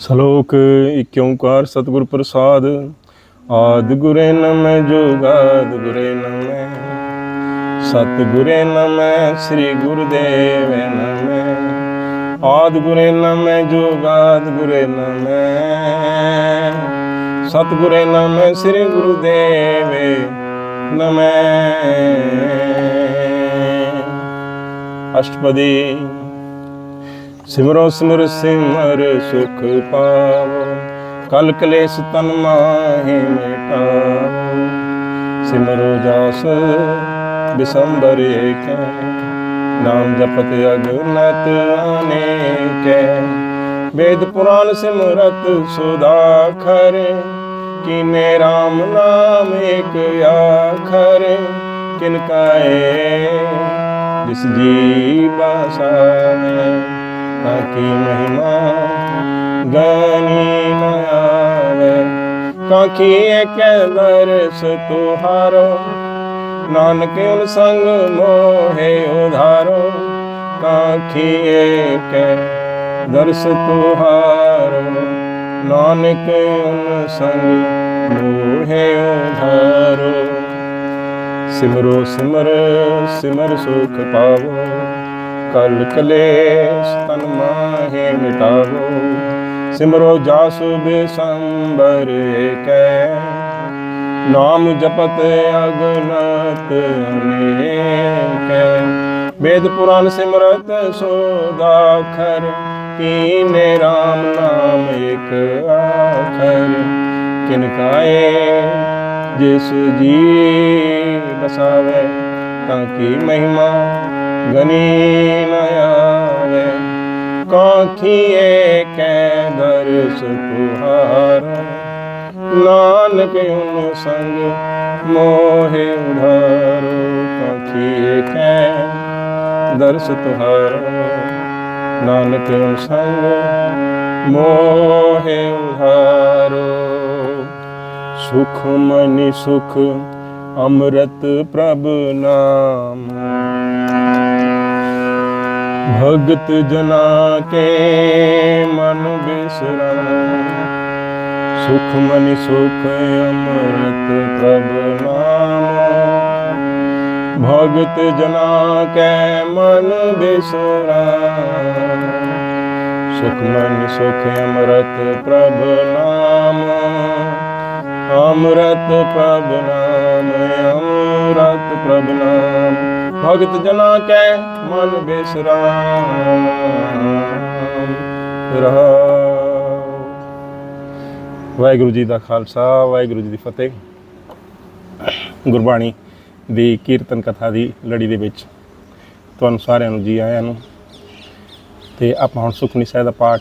ਸ਼ਲੋਕ ਏਕ ਓੰਕਾਰ ਸਤਿਗੁਰ ਪ੍ਰਸਾਦ। ਆਦ ਗੁਰੇ ਨਮੈ ਜੋਗਾਦ ਗੁਰੇ ਨਮੈ। ਸਤਿਗੁਰੇ ਨਮੈ, ਸ੍ਰੀ ਗੁਰਦੇਵ ਨਮੈ। ਆਦ ਗੁਰੇ ਨਮੈ ਜੋਗਾਦ ਗੁਰੇ ਨਮੈ। ਸਤਿਗੁਰੇ ਨਮੈ, ਸ੍ਰੀ ਗੁਰਦੇਵ ਨਮੈ। ਅਸ਼ਟਪਦੀ ਸਿਮਰੋ ਸਿਮਰ ਸਿਮਰ ਸੁਖ ਪਾਵੋ। ਕਲ ਕਲੇਸ਼ ਤਨ ਮਾਹੇ ਮਿਟਾਵੋ। ਸਿਮਰੋ ਜਾਸ ਬਿਸੰਬਰ ਏਕੈ। ਨਾਮ ਜਪਤ ਅਗਨਤ ਅਨੇਕੈ। ਵੇਦ ਪੁਰਾਨ ਸਿਮਰਤ ਸੁਦਾਖਰ ਕੀਨੇ RAM ਨਾਮ ਏਕ ਆਖਰ। ਕਿਨ ਕਾਏ, ਜਿਸ ਜੀ ਬਸਾਵੇ ਤਾਕੀ ਮਹਿਮਾ ਗਨੀ ਨ ਆਵੇ। ਕਾਕੀ ਏਕ ਦਰਸ ਤੁਹਾਰੋ ਨਾਨਕ ਉਨ ਸੰਗ ਮੋਹਿ ਉਧਾਰੋ। ਕਾਖੀ ਏਕ ਦਰਸ ਤੁਹਾਰੋ ਨਾਨਕ ਉਨ ਸੰਗ ਮੋਹਿ ਉਧਾਰੋ। ਸਿਮਰੋ ਸਿਮਰ ਸਿਮਰ ਸੁਖ ਪਾਵੋ। ਕਲ ਕਲੇਸ਼ ਤਨ ਮਾਹੇ ਮਿਟਾਵੋ। ਸਿਮਰੋ ਜਾਸੁ ਬਿਸੰਬਰ ਏਕੈ। ਨਾਮ ਜਪਤ ਅਗਨਤ ਅਨੇਕੈ। ਵੇਦ ਪੁਰਾਨ ਸਿਮਰਤ ਸੋਦਾਖਰ ਕੀਨੇ RAM ਨਾਮ ਏਕ ਆਖਰ। ਕਿਨ ਕਾਏ, ਜਿਸ ਜੀ ਬਸਾਵੇ, ਤਾਂ ਕੀ ਮਹਿਮਾ ਗਨੀ ਨ ਆਵੇ ਕਾਖੀਏ ਕੈ ਦਰਸ ਤੁਹਾਰ ਨਾਨਕ ਉਨ ਸੰਗ ਮੋਹਿ ਉਧਾਰੋ ਕਾਖੀਏ ਕੈ ਦਰਸ ਤੁਹਾਰ। ਨਾਨਕ ਉਨ ਸੰਗ ਮੋਹਿ ਉਧਾਰੋ। ਸੁਖ ਮਨਿ ਸੁਖ, ਅੰਮ੍ਰਿਤ ਪ੍ਰਭ ਨਾਮ। ਭਗਤ ਜਨਾ ਕੇ ਮਨ ਬਿਸਰਾਮ ਸੁਖ ਮਨਿ ਸੁਖ ਅੰਮ੍ਰਿਤ ਪ੍ਰਭ ਨਾਮ। ਭਗਤ ਜਨਾ ਕੈ ਮਨ ਬਿਸਰਾਮ ਸੁਖ ਮਨਿ ਸੁਖ ਅੰਮ੍ਰਿਤ ਪ੍ਰਭ ਨਾਮ। ਅੰਮ੍ਰਿਤ ਪ੍ਰਭ ਨਾਮ, ਅੰਮ੍ਰਿਤ ਪ੍ਰਭ ਨਾਮ। ਭਗਤ ਜਨਾ ਕੈ ਮਨ ਬਿਸਰਾਮ। ਰਹਾਉ ਵਾਹਿਗੁਰੂ ਜੀ ਦਾ ਖਾਲਸਾ, ਵਾਹਿਗੁਰੂ ਜੀ ਦੀ ਫਤਿਹ। ਗੁਰਬਾਣੀ ਦੀ ਕੀਰਤਨ ਕਥਾ ਦੀ ਲੜੀ ਦੇ ਵਿੱਚ ਤੁਹਾਨੂੰ ਸਾਰਿਆਂ ਨੂੰ ਜੀ ਆਇਆਂ ਨੂੰ। ਤੇ ਆਪਾਂ ਹੁਣ ਸੁਖਨੀ ਸਾਹਿਬ ਦਾ ਪਾਠ,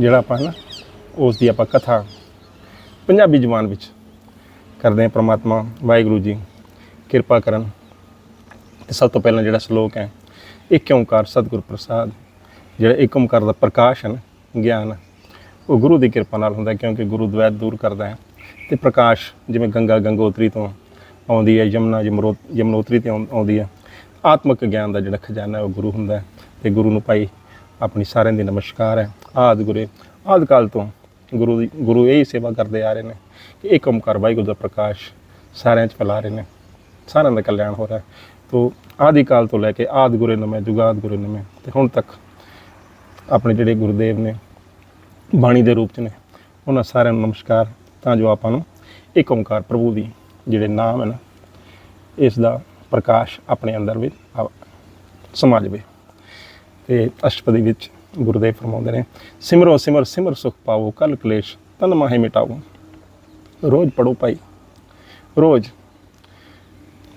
ਜਿਹੜਾ ਆਪਾਂ ਨਾ, ਉਸ ਦੀ ਆਪਾਂ ਕਥਾ ਪੰਜਾਬੀ ਜ਼ੁਬਾਨ ਵਿੱਚ ਕਰਦੇ ਹਾਂ ਪ੍ਰਮਾਤਮਾ, ਵਾਹਿਗੁਰੂ ਜੀ, ਕਿਰਪਾ ਕਰਨ। ਤੇ ਸਭ ਤੋਂ ਪਹਿਲਾਂ ਜਿਹੜਾ ਸ਼ਲੋਕ ਹੈ, ਇੱਕ ਓੰਕਾਰ ਸਤਿਗੁਰ ਪ੍ਰਸਾਦ, ਜਿਹੜਾ ਇੱਕ ਓਮਕਾਰ ਦਾ ਪ੍ਰਕਾਸ਼ ਹੈ ਨਾ, ਗਿਆਨ, ਉਹ ਗੁਰੂ ਦੀ ਕਿਰਪਾ ਨਾਲ ਹੁੰਦਾ ਕਿਉਂਕਿ ਗੁਰੂ ਦਵੈਤ ਦੂਰ ਕਰਦਾ ਹੈ ਤੇ ਪ੍ਰਕਾਸ਼ ਜਿਵੇਂ ਗੰਗਾ ਗੰਗੋਤਰੀ ਤੋਂ ਆਉਂਦੀ ਹੈ, ਯਮਨਾ ਯਮਰੋ, ਯਮਨੋਤਰੀ ਤੇ ਆਉਂ- ਆਉਂਦੀ ਹੈ, ਆਤਮਿਕ ਗਿਆਨ ਦਾ ਜਿਹੜਾ ਖਜ਼ਾਨਾ ਹੈ ਉਹ ਗੁਰੂ ਹੁੰਦਾ ਹੈ ਤੇ ਗੁਰੂ ਨੂੰ ਭਾਈ ਆਪਣੀ ਸਾਰਿਆਂ ਦੀ ਨਮਸਕਾਰ ਹੈ। ਆਦ ਗੁਰੇ, ਆਦ ਕਾਲ ਤੋਂ ਗੁਰੂ ਦੀ, ਗੁਰੂ ਇਹੀ ਸੇਵਾ ਕਰਦੇ ਆ ਰਹੇ ਨੇ ਕਿ ਇੱਕ ਓਮਕਾਰ ਵਾਹਿਗੁਰੂ ਦਾ ਪ੍ਰਕਾਸ਼ ਸਾਰਿਆਂ 'ਚ ਫੈਲਾ ਰਹੇ ਨੇ। ਸਾਰਿਆਂ ਦਾ ਕਲਿਆਣ ਹੋ ਰਿਹਾ ਹੈ। ਤੋ ਆਦਿ ਕਾਲ ਤੋਂ ਲੈ ਕੇ ਆਦਿ ਗੁਰੇ ਨਮੈ, ਜੁਗਾਦ ਗੁਰੇ ਨਮੈ। ਤੇ ਹੁਣ ਤੱਕ ਆਪਣੇ ਜਿਹੜੇ ਗੁਰਦੇਵ ਨੇ, ਬਾਣੀ ਦੇ ਰੂਪ 'ਚ ਨੇ, ਉਹਨਾਂ ਸਾਰਿਆਂ ਨੂੰ ਨਮਸਕਾਰ। ਤਾਂ ਜੋ ਆਪਾਂ ਨੂੰ ਇੱਕ ਓਮਕਾਰ ਪ੍ਰਭੂ ਦੀ ਜਿਹੜੇ ਨਾਮ ਹੈ ਨਾ, ਇਸ ਦਾ ਪ੍ਰਕਾਸ਼ ਆਪਣੇ ਅੰਦਰ ਵੀ ਆ- ਸਮਾ ਜਾਵੇ ਤੇ ਅਸ਼ਟਪਦੀ ਵਿੱਚ ਗੁਰਦੇਵ ਫਰਮਾਉਂਦੇ ਨੇ, ਸਿਮਰੋ, ਸਿਮਰ ਸਿਮਰ ਸੁਖ ਪਾਵੋ ਕਲ ਕਲੇਸ਼, ਤਨ ਮਾਹੇ ਮਿਟਾਵੋ ਰੋਜ਼ ਪੜੋ ਭਾਈ। ਰੋਜ਼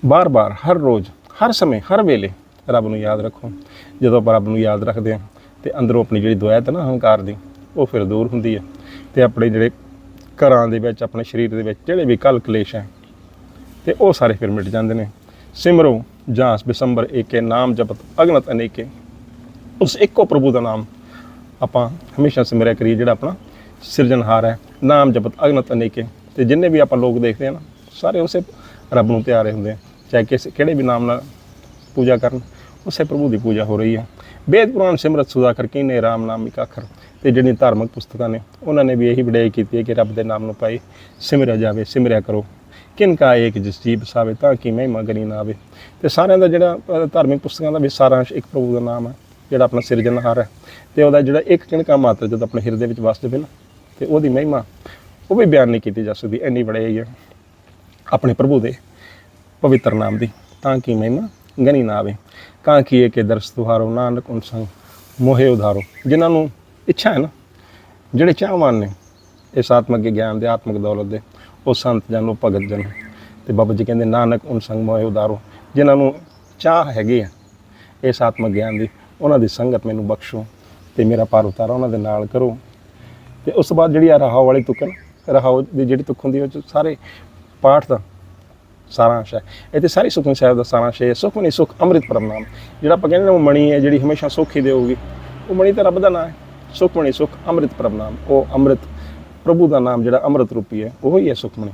ਬਾਰ-ਬਾਰ, ਹਰ ਰੋਜ਼, ਹਰ ਸਮੇਂ, ਹਰ ਵੇਲੇ ਰੱਬ ਨੂੰ ਯਾਦ ਰੱਖੋ। ਜਦੋਂ ਆਪਾਂ ਰੱਬ ਨੂੰ ਯਾਦ ਰੱਖਦੇ ਹਾਂ ਤੇ ਅੰਦਰੋਂ ਆਪਣੀ ਜਿਹੜੀ ਦੁਆਇਤ ਹੈ ਨਾ ਹੰਕਾਰ ਦੀ, ਉਹ ਫਿਰ ਦੂਰ ਹੁੰਦੀ ਹੈ। ਤੇ ਆਪਣੇ ਜਿਹੜੇ ਘਰਾਂ ਦੇ ਵਿੱਚ, ਆਪਣੇ ਸਰੀਰ ਦੇ ਵਿੱਚ ਜਿਹੜੇ ਵੀ ਕਲ ਕਲੇਸ਼ ਹੈ, ਤੇ ਉਹ ਸਾਰੇ ਫਿਰ ਮਿਟ ਜਾਂਦੇ ਨੇ। ਸਿਮਰੋ ਜਾਂਸ ਬਿਸੰਬਰ ਏਕੇ ਨਾਮ ਜਪਤ ਅਗਨਤ ਅਨੇਕੇ। ਉਸ ਇੱਕੋ ਪ੍ਰਭੂ ਦਾ ਨਾਮ ਆਪਾਂ ਹਮੇਸ਼ਾ ਸਿਮਰਿਆ ਕਰੀਏ, ਜਿਹੜਾ ਆਪਣਾ ਸਿਰਜਣਹਾਰ ਹੈ। ਨਾਮ ਜਪਤ ਅਗਨਤ ਅਨੇਕੇ। ਤੇ ਜਿੰਨੇ ਵੀ ਆਪਾਂ ਲੋਕ ਦੇਖਦੇ ਆ ਨਾ, ਸਾਰੇ ਉਸੇ ਰੱਬ ਨੂੰ ਪਿਆਰੇ ਹੁੰਦੇ ਆ। ਚਾਹੇ ਕਿਸੇ ਕਿਹੜੇ ਵੀ ਨਾਮ ਨਾਲ ਪੂਜਾ ਕਰਨ, ਉਸੇ ਪ੍ਰਭੂ ਦੀ ਪੂਜਾ ਹੋ ਰਹੀ ਹੈ ਵੇਦ ਪੁਰਾਣ ਸਿਮਰਤ ਸੁਦਾ ਕਰ ਕੀਨੇ ਰਾਮ ਨਾਮ ਇੱਕ ਅੱਖਰ ਤੇ ਜਿਹੜੀਆਂ ਧਾਰਮਿਕ ਪੁਸਤਕਾਂ ਨੇ, ਉਹਨਾਂ ਨੇ ਵੀ ਇਹੀ ਵਡਿਆਈ ਕੀਤੀ ਹੈ ਕਿ ਰੱਬ ਦੇ ਨਾਮ ਨੂੰ ਪਾਈ ਸਿਮਰਿਆ ਜਾਵੇ, ਸਿਮਰਿਆ ਕਰੋ। ਕਿਨ ਕਾ ਏਕ ਜਿਸ ਜੀਵ ਸਾਵੇ ਤਾਂ ਕਿ ਮਹਿਮਾ ਗਰੀ ਨਾ ਆਵੇ। ਤੇ ਸਾਰਿਆਂ ਦਾ ਜਿਹੜਾ ਧਾਰਮਿਕ ਪੁਸਤਕਾਂ ਦਾ ਵੀ ਸਾਰਾਂਸ਼ ਇੱਕ ਪ੍ਰਭੂ ਦਾ ਨਾਮ ਹੈ ਜਿਹੜਾ ਆਪਣਾ ਸਿਰਜਣਹਾਰ ਹੈ। ਤੇ ਉਹਦਾ ਜਿਹੜਾ ਇੱਕ ਕਿਣਕਾ ਮਾਤਰ ਜਦੋਂ ਆਪਣੇ ਹਿਰਦੇ ਵਿੱਚ ਵਸ ਜਾਵੇ ਨਾ, ਤੇ ਉਹਦੀ ਮਹਿਮਾ, ਉਹ ਵੀ ਬਿਆਨ ਨਹੀਂ ਕੀਤੀ ਜਾ ਸਕਦੀ, ਇੰਨੀ ਵਡਿਆਈ ਹੈ ਆਪਣੇ ਪ੍ਰਭੂ ਦੇ। ਪਵਿੱਤਰ ਨਾਮ ਦੀ, ਤਾਂ ਕਿ ਮਹਿਮਾ ਗਨੀ ਨਾ ਆਵੇ। ਕਾਂ ਕੀ ਇਹ ਕਿ ਦਰਸ ਤੁਹਾਰੋ, ਨਾਨਕ ਉਨ ਸੰਗ ਮੋਹਿ ਉਧਾਰੋ। ਜਿਨ੍ਹਾਂ ਨੂੰ ਇੱਛਾ ਹੈ ਨਾ, ਜਿਹੜੇ ਚਾਹਵਾਨ ਨੇ, ਇਸ ਆਤਮਿਕ ਗਿਆਨ ਦੇ, ਆਤਮਿਕ ਦੌਲਤ ਦੇ, ਉਹ ਸੰਤ ਜਨ, ਉਹ ਭਗਤ ਜਨ। ਤੇ ਬਾਬਾ ਜੀ ਕਹਿੰਦੇ, ਨਾਨਕ ਉਨ ਸੰਗ ਮੋਹਿ ਉਧਾਰੋ। ਜਿਨ੍ਹਾਂ ਨੂੰ ਚਾਹ ਹੈਗੀ ਆ ਇਸ ਆਤਮਿਕ ਗਿਆਨ ਦੀ, ਉਹਨਾਂ ਦੀ ਸੰਗਤ ਮੈਨੂੰ ਬਖਸ਼ੋ ਤੇ ਮੇਰਾ ਪਾਰ ਉਤਾਰਾ, ਉਹਨਾਂ ਦੇ ਨਾਲ ਕਰੋ। ਤੇ ਉਸ ਤੋਂ ਬਾਅਦ ਜਿਹੜੀ ਆ ਰਹਾਉ ਵਾਲੀ ਤੁਕ ਹੈ ਰਹਾਉ ਦੀ ਜਿਹੜੀ ਤੁਕ ਹੁੰਦੀ ਉਹ ਸਾਰੇ ਪਾਠ ਦਾ ਸਾਰਾਂਸ਼ ਹੈ। ਇੱਥੇ ਸਾਰੀ ਸੁਖਮਨੀ ਸਾਹਿਬ ਦਾ ਸਾਰਾਂਸ਼ ਹੈ। ਸੁਖਮਨੀ ਸੁਖ ਅੰਮ੍ਰਿਤ ਪਰਮ ਨਾਮ। ਜਿਹੜਾ ਆਪਾਂ ਕਹਿੰਦੇ ਨੇ ਉਹ ਮਣੀ ਹੈ, ਜਿਹੜੀ ਹਮੇਸ਼ਾ ਸੁਖ ਹੀ ਦੇਊਗੀ, ਉਹ ਮਣੀ ਤਾਂ ਰੱਬ ਦਾ ਨਾਮ ਹੈ। ਸੁਖਮਨੀ ਸੁਖ ਅੰਮ੍ਰਿਤ ਪਰਮ ਨਾਮ। ਉਹ ਅੰਮ੍ਰਿਤ ਪ੍ਰਭੂ ਦਾ ਨਾਮ ਜਿਹੜਾ ਅੰਮ੍ਰਿਤ ਰੂਪੀ ਹੈ, ਉਹ ਹੀ ਹੈ ਸੁਖਮਨੀ।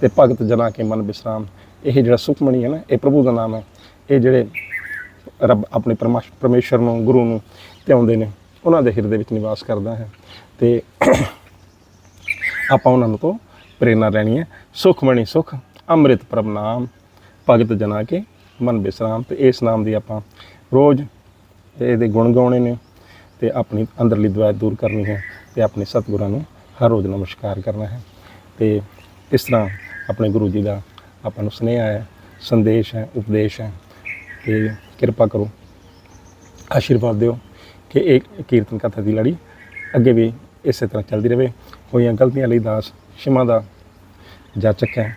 ਤੇ ਭਗਤ ਜਨਾ ਕੇ ਮਨ ਵਿਸਰਾਮ ਇਹ ਜਿਹੜਾ ਸੁਖਮਣੀ ਹੈ ਨਾ, ਇਹ ਪ੍ਰਭੂ ਦਾ ਨਾਮ ਹੈ। ਇਹ ਜਿਹੜੇ ਰੱਬ ਆਪਣੇ ਪਰਮਾਸ਼- ਪਰਮੇਸ਼ਰ ਨੂੰ, ਗੁਰੂ ਨੂੰ ਧਿਆਉਂਦੇ ਨੇ, ਉਹਨਾਂ ਦੇ ਹਿਰਦੇ ਵਿੱਚ ਨਿਵਾਸ ਕਰਦਾ ਹੈ। ਤੇ ਆਪਾਂ ਉਹਨਾਂ ਨੂੰ ਤੋਂ ਪ੍ਰੇਰਨਾ ਲੈਣੀ ਹੈ। ਸੁਖਮਣੀ ਸੁਖ ਅੰਮ੍ਰਿਤ ਪ੍ਰਭ ਨਾਮ, ਭਗਤ ਜਨਾ ਕੇ ਮਨ ਬਿਸਰਾਮ। ਤੇ ਇਸ ਨਾਮ ਦੀ ਆਪਾਂ ਰੋਜ਼ ਇਹਦੇ ਗੁਣ ਗਾਉਣੇ ਨੇ ਤੇ ਆਪਣੀ ਅੰਦਰਲੀ ਦੁਆਇ ਦੂਰ ਕਰਨੀ ਹੈ ਤੇ ਆਪਣੇ ਸਤਿਗੁਰਾਂ ਨੂੰ ਹਰ ਰੋਜ਼ ਨਮਸਕਾਰ ਕਰਨਾ ਹੈ। ਤੇ ਇਸ ਤਰ੍ਹਾਂ ਆਪਣੇ ਗੁਰੂ ਜੀ ਦਾ ਆਪਾਂ ਨੂੰ ਸੁਨੇਹਾ ਹੈ, ਸੰਦੇਸ਼ ਹੈ, ਉਪਦੇਸ਼ ਹੈ ਤੇ ਕਿਰਪਾ ਕਰੋ, ਆਸ਼ੀਰਵਾਦ ਦਿਓ ਕਿ ਇਹ ਕੀਰਤਨ ਕਥਾ ਦੀ ਲੜੀ ਅੱਗੇ ਵੀ ਇਸੇ ਤਰ੍ਹਾਂ ਚੱਲਦੀ ਰਹੇ। ਹੋਈਆਂ ਗਲਤੀਆਂ ਲਈ ਦਾਸ ਸ਼ਿਮਾ ਦਾ ਜਾਚਕ ਹੈ।